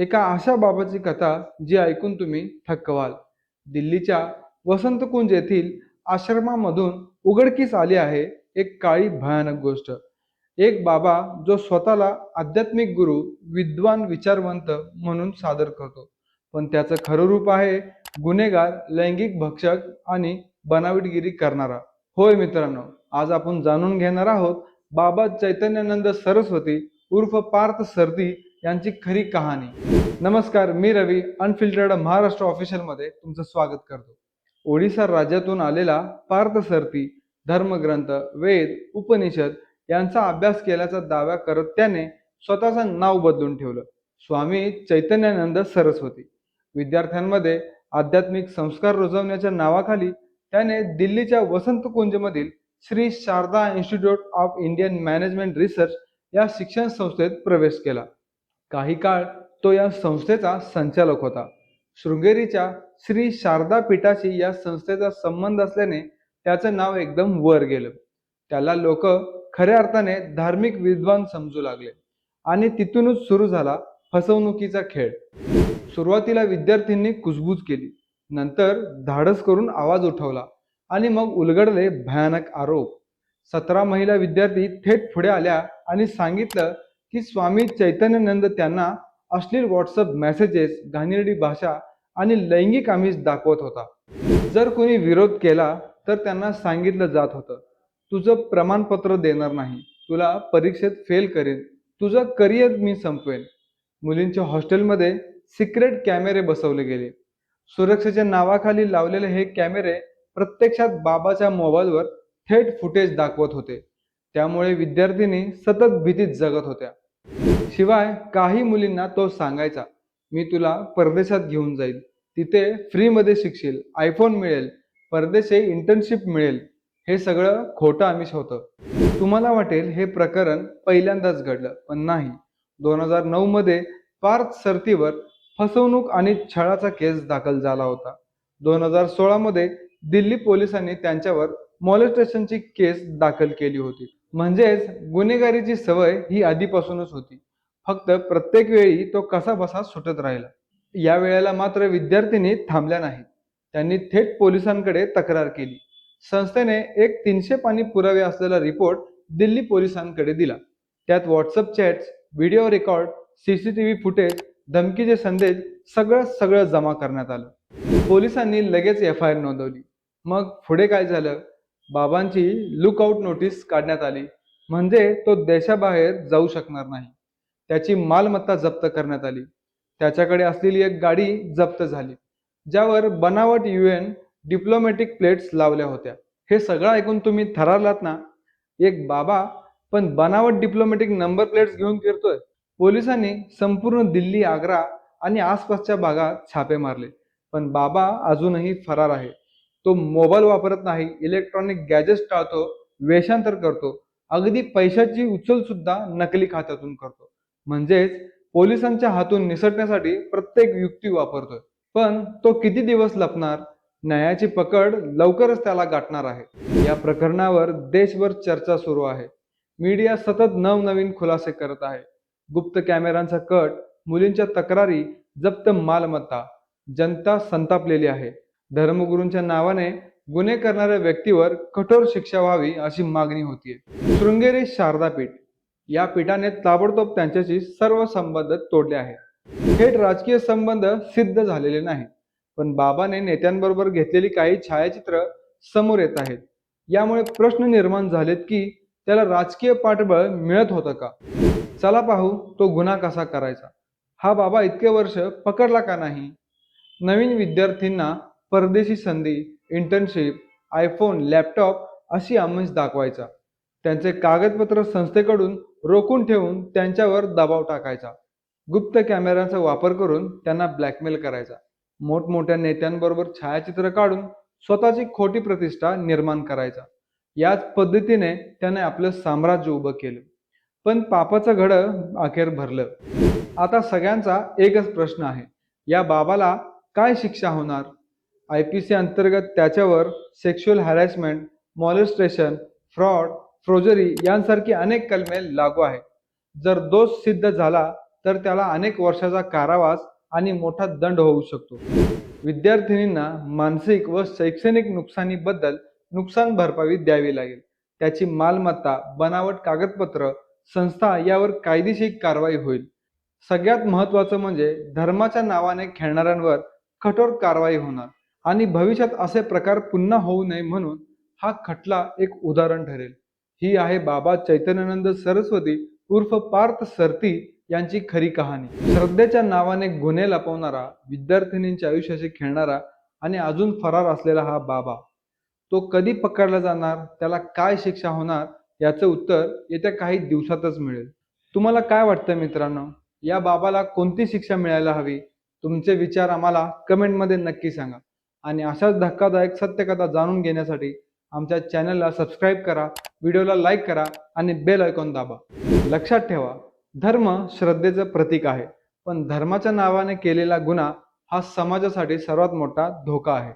एका अशा बाबाची कथा जी ऐकून तुम्ही थक्कवाल दिल्लीच्या वसंतकुंज येथील आश्रमामधून उघडकीस आली आहे एक काळी भयानक गोष्ट. एक बाबा जो स्वतःला आध्यात्मिक गुरु विद्वान विचारवंत म्हणून सादर करतो. पण त्याचं खरं रूप आहे गुन्हेगार लैंगिक भक्षक आणि बनावटगिरी करणारा. होय मित्रांनो आज आपण जाणून घेणार आहोत बाबा चैतन्यानंद सरस्वती उर्फ पार्थ सर्दी यांची खरी कहाणी. नमस्कार मी रवी अनफिल्टर्ड महाराष्ट्र ऑफिशियलमध्ये तुमचं स्वागत करतो. ओडिसा राज्यातून आलेला पार्थ सरती धर्मग्रंथ वेद उपनिषद यांचा अभ्यास केल्याचा दावा करत त्याने स्वतःचं नाव बदलून ठेवलं. स्वामी चैतन्यानंद सरस्वती. विद्यार्थ्यांमध्ये आध्यात्मिक संस्कार रुजवण्याच्या नावाखाली त्याने दिल्लीच्या Vasant कुंजमधील Shri Sharada institute of Indian management research या शिक्षण संस्थेत प्रवेश केला. काही काळ तो या संस्थेचा संचालक होता. शृंगेरीच्या श्री शारदा पीठाशी या संस्थेचा संबंध असल्याने त्याचं नाव एकदम वर गेलं. त्याला लोक खऱ्या अर्थाने धार्मिक विद्वान समजू लागले आणि तिथूनच सुरू झाला फसवणुकीचा खेळ. सुरुवातीला विद्यार्थ्यांनी कुजबूज केली. नंतर धाडस करून आवाज उठवला आणि मग उलगडले भयानक आरोप. सतरा महिला विद्यार्थी थेट पुढे आल्या आणि सांगितलं की स्वामी चैतन्यानंद त्यांना अश्लील व्हॉट्सअप मेसेजेस घाणेरडी भाषा आणि लैंगिक आमिष दाखवत होता. जर कोणी विरोध केला तर त्यांना सांगितलं जात होतं तुझं प्रमाणपत्र देणार नाही तुला परीक्षेत फेल करेन तुझं करिअर मी संपवेन. मुलींच्या हॉस्टेलमध्ये सिक्रेट कॅमेरे बसवले गेले. सुरक्षेच्या नावाखाली लावलेले हे कॅमेरे प्रत्यक्षात बाबाच्या मोबाईलवर थेट फुटेज दाखवत होते. त्यामुळे विद्यार्थिनी सतत भीतीत जगत होत्या. शिवाय काही मुलींना तो सांगायचा मी तुला परदेशात घेऊन जाईल. तिथे फ्रीमध्ये शिकशील. आयफोन मिळेल. परदेशी इंटर्नशिप मिळेल. हे सगळं खोटं आमिष होतं. तुम्हाला वाटेल हे प्रकरण पहिल्यांदाच घडलं पण नाही. दोन हजार नऊ मध्ये पार्थ सरतीवर फसवणूक आणि छळाचा केस दाखल झाला होता. दोन हजार सोळा मध्ये दिल्ली पोलिसांनी त्यांच्यावर मॉलेस्टेशनची केस दाखल केली होती. म्हणजेच गुन्हेगारीची सवय ही आधीपासूनच होती. फक्त प्रत्येक वेळी तो कसा बसा सुटत राहिला. या वेळेला मात्र विद्यार्थिनी थांबल्या नाहीत. त्यांनी थेट पोलिसांकडे तक्रार केली. संस्थेने एक तीनशे पाणी पुरावे असलेला रिपोर्ट दिल्ली पोलिसांकडे दिला. त्यात WhatsApp chats video record CCTV footage धमकीचे संदेश सगळं सगळं जमा करण्यात आलं. पोलिसांनी लगेच एफ आय आर नोंदवली. मग पुढे काय झालं? बाबांची लुकआउट नोटीस काढण्यात आली. म्हणजे तो देशाबाहेर जाऊ शकणार नाही. त्याची मालमत्ता जप्त करण्यात आली. त्याच्याकडे असलेली एक गाडी जप्त झाली ज्यावर बनावट युएन डिप्लोमॅटिक प्लेट्स लावल्या होत्या. हे सगळं ऐकून तुम्ही थरारलात ना? एक बाबा पण बनावट डिप्लोमॅटिक नंबर प्लेट्स घेऊन फिरतोय. पोलिसांनी संपूर्ण दिल्ली आग्रा आणि आसपासच्या भागात छापे मारले. पण बाबा अजूनही फरार आहे. तो मोबाईल वापरत नाही इलेक्ट्रॉनिक गॅजेट्स टाळतो वेषांतर करतो अगदी पैशाची उचल सुद्धा नकली खात्यातून करतो. म्हणजेच पोलिसांच्या हातून निसटण्यासाठी प्रत्येक युक्ती वापरतोय. पण तो किती दिवस लपणार? न्यायाची पकड लवकरच त्याला गाठणार आहे. या प्रकरणावर देशभर चर्चा सुरू आहे. मीडिया सतत नवनवीन खुलासे करत आहे. गुप्त कॅमेऱ्यांचा कट मुलींच्या तक्रारी जप्त मालमत्ता जनता संतापलेली आहे. धर्मगुरूंच्या नावाने गुन्हे करणाऱ्या व्यक्तीवर कठोर शिक्षा व्हावी अशी मागणी होतीये. शृंगेरी शारदापीठ या पीठाने ताबडतोब त्यांच्याशी सर्व संबंध तोडले आहेत. थेट राजकीय संबंध सिद्ध झालेले नाहीत पण बाबाने नेत्यांबरोबर घेतलेली काही छायाचित्र समोर येत आहेत. यामुळे प्रश्न निर्माण झालेत की त्याला राजकीय पाठबळ मिळत होतं का? चला पाहू तो गुन्हा कसा करायचा. हा बाबा इतके वर्ष पकडला का नाही? नवीन विद्यार्थ्यांना परदेशी संधी इंटर्नशिप आयफोन लॅपटॉप अशी आमिष दाखवायचा. त्यांचे कागदपत्र संस्थेकडून रोखून ठेवून त्यांच्यावर दबाव टाकायचा. गुप्त कॅमेऱ्यांचा वापर करून त्यांना ब्लॅकमेल करायचा. मोठमोठ्या नेत्यांबरोबर छायाचित्र काढून स्वतःची खोटी प्रतिष्ठा निर्माण करायचा. याच पद्धतीने त्याने आपलं साम्राज्य उभं केलं. पण पापाचं घडं अखेर भरलं. आता सगळ्यांचा एकच प्रश्न आहे. या बाबाला काय शिक्षा होणार? आय पी सी अंतर्गत त्याच्यावर sexual harassment molestation fraud forgery यांसारखी अनेक कलमे लागू आहेत. जर दोष सिद्ध झाला तर त्याला अनेक वर्षाचा कारावास आणि मोठा दंड होऊ शकतो. विद्यार्थिनींना मानसिक व शैक्षणिक नुकसानीबद्दल नुकसान भरपाई द्यावी लागेल. त्याची मालमत्ता बनावट कागदपत्र संस्था यावर कायदेशीर कारवाई होईल. सगळ्यात महत्त्वाचं म्हणजे धर्माच्या नावाने खेळणाऱ्यांवर कठोर कारवाई होणार. आणि भविष्यात असे प्रकार पुन्हा होऊ नये म्हणून हा खटला एक उदाहरण ठरेल. ही आहे बाबा चैतन्यानंद सरस्वती उर्फ पार्थ सरती यांची खरी कहाणी. श्रद्धेच्या नावाने गुन्हे लपवणारा विद्यार्थिनींच्या आयुष्याशी खेळणारा आणि अजून फरार असलेला हा बाबा. तो कधी पकडला जाणार त्याला काय शिक्षा होणार याचं उत्तर येत्या काही दिवसातच मिळेल. तुम्हाला काय वाटतं मित्रांनो? या बाबाला कोणती शिक्षा मिळायला हवी? तुमचे विचार आम्हाला कमेंटमध्ये नक्की सांगा. आणि अशाच धक्कादायक सत्यकथा जाणून घेण्यासाठी आमच्या चॅनलला सबस्क्राईब करा व्हिडिओला लाईक करा आणि बेल ऐकून दाबा. लक्षात ठेवा धर्म श्रद्धेचं प्रतीक आहे पण धर्माच्या नावाने केलेला गुन्हा हा समाजासाठी सर्वात मोठा धोका आहे.